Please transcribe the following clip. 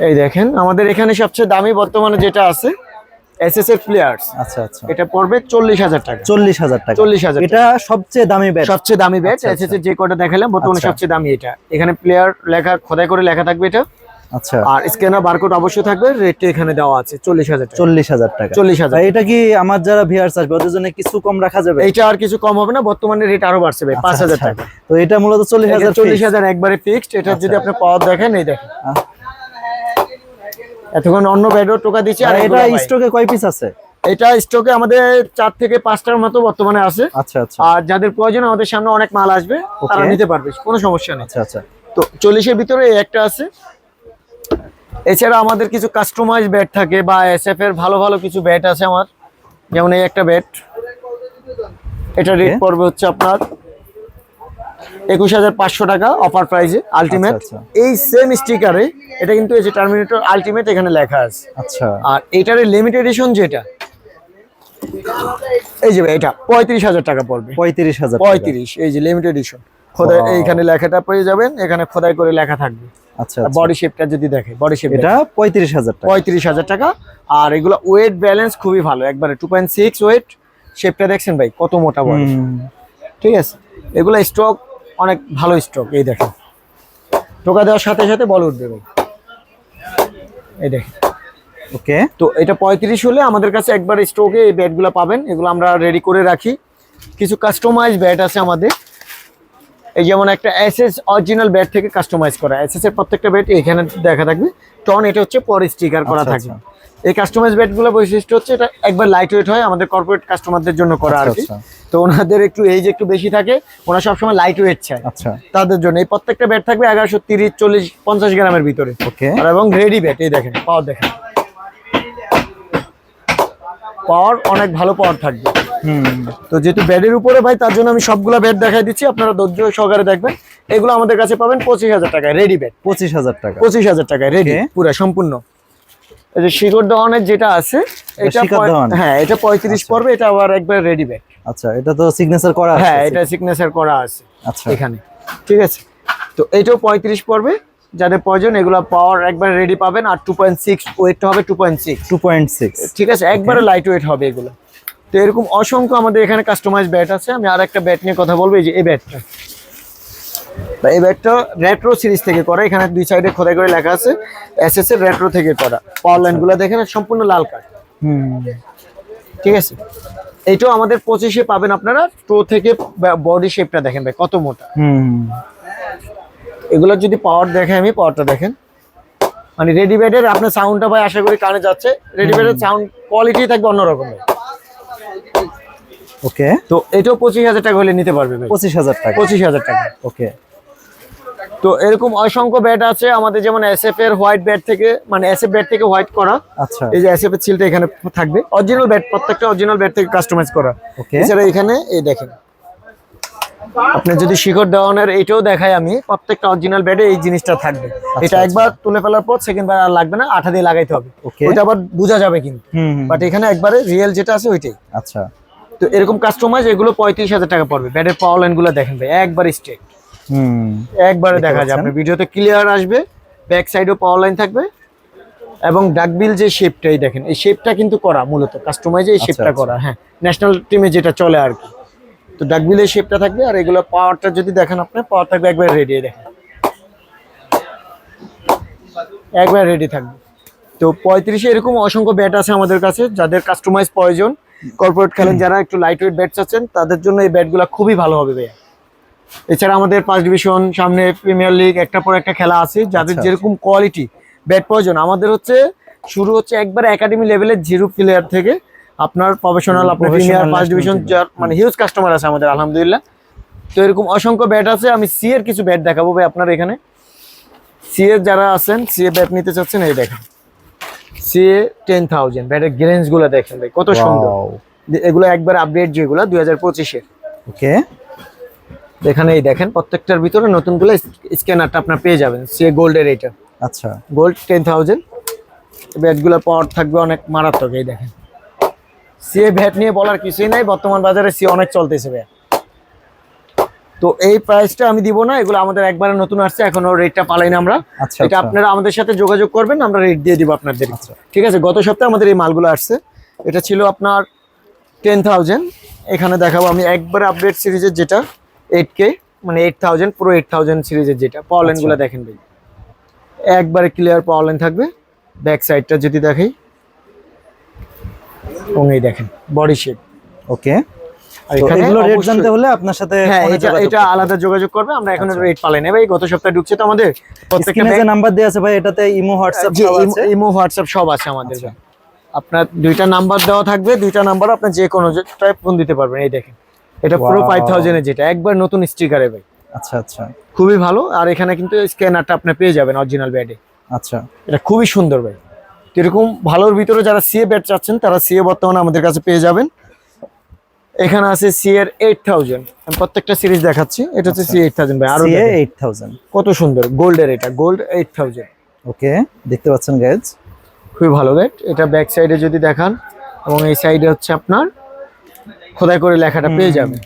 এই দেখেন আমাদের এখানে সবচেয়ে দামি বর্তমানে যেটা আছে প্লেয়ার্স আচ্ছা আচ্ছা। এটা পড়বে টাকা। টাকা। এটা সবচেয়ে দামি ব্যাট সবচেয়ে দামি ব্যাট আচ্ছা, এর যে কটা দেখালাম বর্তমানে আচ্ছা। সবচেয়ে দামি এটা। এখানে প্লেয়ার লেখা খোদাই করে লেখা থাকবে এটা। আচ্ছা। আর স্ক্যানার বারকোড অবশ্যই থাকবে রেটটা এখানে দেওয়া আছে টাকা। টাকা। এটা কি আমার যারা ভিউয়ার্স আসবে ওদের জন্য কিছু কম রাখা যাবে? এটা আর কিছু কম হবে না বর্তমানে রেট আরও বাড়ছে ভাই পাঁচ হাজার আচ্ছা, টাকা। তো এটা মূলত চল্লিশ হাজার চল্লিশ হাজার একবারে ফিক্সড এটা যদি আপনি পাওয়ার দেখেন এই দেখেন। এতক্ষণ অন্য ব্যাডও টোকা দিচ্ছি আর এটা স্টকে কয় পিস আছে? এটা স্টকে আমাদের চার থেকে পাঁচটার মতো বর্তমানে আছে। আচ্ছা আচ্ছা। আর যাদের প্রয়োজন আমাদের সামনে অনেক মাল আসবে তারা নিতে পারবে কোনো সমস্যা নেই। আচ্ছা আচ্ছা। তো চল্লিশের ভিতরে এই একটা আছে। এছাড়া আমাদের কিছু কাস্টমাইজ ব্যাট থাকে বা এসএফ এর ভালো ভালো কিছু ব্যাট আছে আমার। যেমন এই একটা ব্যাট এটা রেট. পড়বে হচ্ছে আপনার একুশ হাজার পাঁচশো টাকা অফার প্রাইজে আলটিমেট আচ্ছা, এই সেম স্টিকারে এটা কিন্তু এই যে টার্মিনেটর আলটিমেট এখানে লেখা আছে। আচ্ছা। আর এটার লিমিটেড এডিশন যেটা এই যে ভাই, এটা পঁয়ত্রিশ হাজার টাকা পড়বে। পঁয়ত্রিশ হাজার পঁয়ত্রিশ এই যে লিমিটেড এডিশন খোদাই. এইখানে লেখাটা পেয়ে যাবেন এখানে খোদাই করে লেখা থাকবে। আচ্ছা আচ্ছা। বডি শেপটা যদি দেখে বডি শেপ এটা পঁয়ত্রিশ হাজার টাকা। পঁয়ত্রিশ হাজার টাকা। আর এগুলো ওয়েট ব্যালেন্স খুবই ভালো একবারে টু পয়েন্ট সিক্স ওয়েট শেপটা দেখছেন ভাই কত মোটা বডি ঠিক আছে? এগুলো স্টক অনেক ভালো স্টক এই দেখেন। টোকা দেওয়ার সাথে সাথে বল উঠবে ভাই। এই দেখেন। ওকে। তো এটা পঁয়ত্রিশ হলে আমাদের কাছে একবার স্টকে এই ব্যাটগুলো পাবেন এগুলো আমরা রেডি করে রাখি। কিছু কাস্টমাইজ ব্যাট আছে আমাদের। এই যেমন একটা এসএস অরিজিনাল ব্যাট থেকে কাস্টমাইজ করা। এসএস এর প্রত্যেকটা ব্যাট এখানে দেখা থাকবে। টন এটা হচ্ছে পরে স্টিকার করা আচ্ছা, থাকে এই কাস্টমাইজ ব্যাটগুলো বৈশিষ্ট্য হচ্ছে এটা একবার লাইট ওয়েট হয় আমাদের কর্পোরেট কাস্টমারদের জন্য করা আর আচ্ছা, কি। আচ্ছা। তো ওনাদের একটু এইজ একটু বেশি থাকে ওনারা সবসময় লাইট ওয়েট চায়। আচ্ছা। তাদের জন্য এই প্রত্যেকটা ব্যাট থাকবে এগারোশো তিরিশ চল্লিশ পঞ্চাশ গ্রামের ভিতরে। ওকে। আর এবং রেডি ব্যাট এই দেখেন পাওয়ার দেখেন। পাওয়ার অনেক ভালো পাওয়ার থাকবে। তো যেহেতু ব্যাটের উপরে ভাই তার জন্য আমি সবগুলা ব্যাট দেখাই দিচ্ছি। আপনারা ধৈর্য সহকারে দেখবেন। এগুলো আমাদের কাছে পাবেন পঁচিশ হাজার টাকায় রেডি ব্যাট পঁচিশ হাজার টাকা। পঁচিশ হাজার টাকায় রেডি. পুরো সম্পূর্ণ। এই যে শিকড় যেটা আছে এটা। হ্যাঁ এটা পঁয়ত্রিশ পড়বে এটা আবার একবার রেডি আচ্ছা এটা তো সিগনেচার করা হ্যাঁ এটা সিগনেচার করা আছে আচ্ছা। এখানে। ঠিক আছে? তো এইটাও পঁয়ত্রিশ পড়বে। যাদের প্রয়োজন এগুলো পাওয়ার একবার রেডি পাবেন আর টু পয়েন্ট সিক্স ওয়েটটা হবে two point six two point six ঠিক আছে? একবারে লাইট ওয়েট হবে এগুলো। তো এরকম অসংখ্য আমাদের এখানে কাস্টমাইজ ব্যাট আছে। আমি আর একটা ব্যাট নিয়ে কথা বলব, এই যে এই ব্যাটটা এই ব্যাটটা রেট্রো সিরিজ থেকে করা, এখানে দুই সাইডে খোদাই করে লেখা আছে এসএস এর রেট্রো থেকে করা। পাওয়ার লাইনগুলো দেখেন, সম্পূর্ণ লাল কাঠ। হুম ঠিক আছে? এইটাও আমাদের পঁচিশে পাবেন আপনারা টো থেকে বডি শেপটা দেখেন ভাই, কত মোটা। হুম এগুলো যদি পাওয়ার দেখে আমি পাওয়ারটা দেখেন। মানে রেডিমেডের আপনার সাউন্ডটা ভাই আশা করি কানে যাচ্ছে। রেডিমেডের সাউন্ড কোয়ালিটি থাকবে অন্যরকম। ওকে। তো এটাও পঁচিশ হাজার টাকা হলে নিতে পারবে পঁচিশ হাজার টাকা। পঁচিশ হাজার টাকা। ওকে। তো এরকম অসংখ্য ব্যাট আছে আমাদের যেমন এসএফ এর হোয়াইট ব্যাট থেকে মানে এসএফ ব্যাট থেকে হোয়াইট করা। আচ্ছা। এই যে এসএফ এর সিলটা এখানে থাকবে। অরিজিনাল ব্যাট প্রত্যেকটা অরিজিনাল ব্যাট থেকে কাস্টমাইজ করা। ওকে। এছাড়া এখানে এই দেখেন। আপনি যদি শিখর দেওয়ানের এইটাও দেখাই আমি প্রত্যেকটা অরিজিনাল ব্যাটে এই জিনিসটা থাকবে। এটা একবার তুলে ফেলার পর সেকেন্ড বার আর লাগবে না আঠা দিয়ে লাগাইতে হবে। Okay. ওইটা আবার বোঝা যাবে কিন্তু। বাট এখানে একবারে রিয়েল যেটা আছে ওইটাই। আচ্ছা। তো এরকম কাস্টমাইজ এগুলো পঁয়ত্রিশ হাজার টাকা পড়বে। ব্যাটের পাওয়ার লাইনগুলো দেখেন ভাই একবার স্ট্রেট হুম। একবারে দেখা যায়। আপনার ভিডিওতে ক্লিয়ার আসবে ব্যাক সাইডেও পাওয়ার লাইন থাকবে এবং ডাকবিল যে শেপটাই দেখেন এই শেপটা কিন্তু করা মূলত। কাস্টমাইজে এই শেপটা আচ্ছা। করা হ্যাঁ। ন্যাশনাল টিমে যেটা চলে আর কি। তো ডাকবিলের শেপটা থাকবে আর এগুলো পাওয়ারটা যদি দেখেন আপনি পাওয়ার থাকবে একবার রেডি দেখেন। একবার রেডি থাকবে। তো পঁয়ত্রিশে এরকম অসংখ্য ব্যাট আছে আমাদের কাছে যাদের কাস্টমাইজ প্রয়োজন। কর্পোরেট খেলেন যারা একটু লাইট ওয়েট ব্যাট চাচ্ছেন তাদের জন্য এই ব্যাটগুলো খুবই ভালো হবে ভাইয়া। এছাড়া আমাদের পাঁচ ডিভিশন সামনে প্রিমিয়ার লিগ একটা পর একটা খেলা আছে যাদের আচ্ছা, যেরকম কোয়ালিটি ব্যাট প্রয়োজন আমাদের হচ্ছে শুরু হচ্ছে একবার একাডেমি লেভেলের জিরো প্লেয়ার থেকে। আপনার প্রফেশনাল আপনার প্রিমিয়ার পাঁচ ডিভিশন যার মানে হিউজ কাস্টমার আছে আমাদের আলহামদুলিল্লাহ। তো এরকম অসংখ্য ব্যাট আছে আমি সি এর কিছু ব্যাট দেখাবো ভাই আপনার এখানে। সি এর যারা আছেন সি এ ব্যাট নিতে চাচ্ছেন এই দেখেন। সি এ টেন থাউজেন্ড ব্যাটের গ্রেন্সগুলো দেখেন ভাই কত সুন্দর। এগুলো একবার আপডেট যেগুলো দুই হাজার পঁচিশের ওকে। এখানে এই দেখেন প্রত্যেকটার ভিতরে নতুনগুলো স্ক্যানারটা আপনার পেয়ে যাবেন সি গোল্ডের এটা। আচ্ছা। গোল্ড টেন থাউজেন্ড ব্যাটগুলো পাওয়ার থাকবে অনেক মারাত্মক এই দেখেন। সিএ ভ্যাট নিয়ে বলার কিছুই নাই বর্তমান বাজারে সি অনেক চলতেছে ব্যাট তো এই প্রাইসটা আমি দিব না এগুলো আমাদের একবারে নতুন আসছে এখনও রেটটা পালাই না আমরা। আচ্ছা এটা আচ্ছা। আপনারা আমাদের সাথে যোগাযোগ করবেন আমরা রেট দিয়ে দিব আপনাদের। ঠিক আছে গত সপ্তাহে আমাদের এই মালগুলো আসছে। এটা ছিল আপনার টেন থাউজেন্ড এখানে দেখাবো আমি একবারে আপডেট সিরিজের যেটা এইট কে মানে এইট থাউজেন্ড পুরো এইট থাউজেন্ড সিরিজের যেটা। পাওয়ার লাইনগুলো আচ্ছা। দেখেন ভাই। একবারে ক্লিয়ার পাওয়ার লাইন থাকবে। ব্যাক সাইডটা যদি দেখাই। এবং এই দেখেন বডি শেপ ওকে এগুলো রেট জানতে হলে আপনার সাথে হ্যাঁ এটা যোগাযোগ এটা করতে হবে। আলাদা যোগাযোগ করবে আমরা এখন আচ্ছা। রেট পালাই গত সপ্তাহে ঢুকছে তো আমাদের প্রত্যেকটা যে নাম্বার দেওয়া আছে ভাই এটাতে ইমো হোয়াটসঅ্যাপ সব ইমো- আছে। ইমো হোয়াটসঅ্যাপ সব আছে আমাদের আচ্ছা। আপনার দুইটা নাম্বার দেওয়া থাকবে দুইটা নাম্বার যে কোনো টাইপ ফোন দিতে পারবেন এই দেখেন। এটা পুরো যেটা একবার নতুন স্টিকারে ভাই। আচ্ছা আচ্ছা। খুবই ভালো আর এখানে কিন্তু স্ক্যানারটা আপনি পেয়ে যাবেন অরিজিনাল ব্যাডে আচ্ছা। এটা খুবই সুন্দর ভাই। এরকম ভালোর ভিতরে যারা সিএ ব্যাট চাচ্ছেন তারা সিএ বর্তমানে আমাদের কাছে পেয়ে যাবেন। এখানে আছে সি এর এইট থাউজেন্ড আমি প্রত্যেকটা সিরিজ দেখাচ্ছি এটা হচ্ছে সি এইট থাউজেন্ড ভাই আরও এইট থাউজেন্ড কত সুন্দর গোল্ডের এটা গোল্ড এইট থাউজেন্ড ওকে দেখতে পাচ্ছেন গাইজ খুবই ভালো ব্যাট এটা ব্যাক সাইডে যদি দেখান এবং এই সাইডে হচ্ছে আপনার খোদাই করে লেখাটা পেয়ে যাবেন।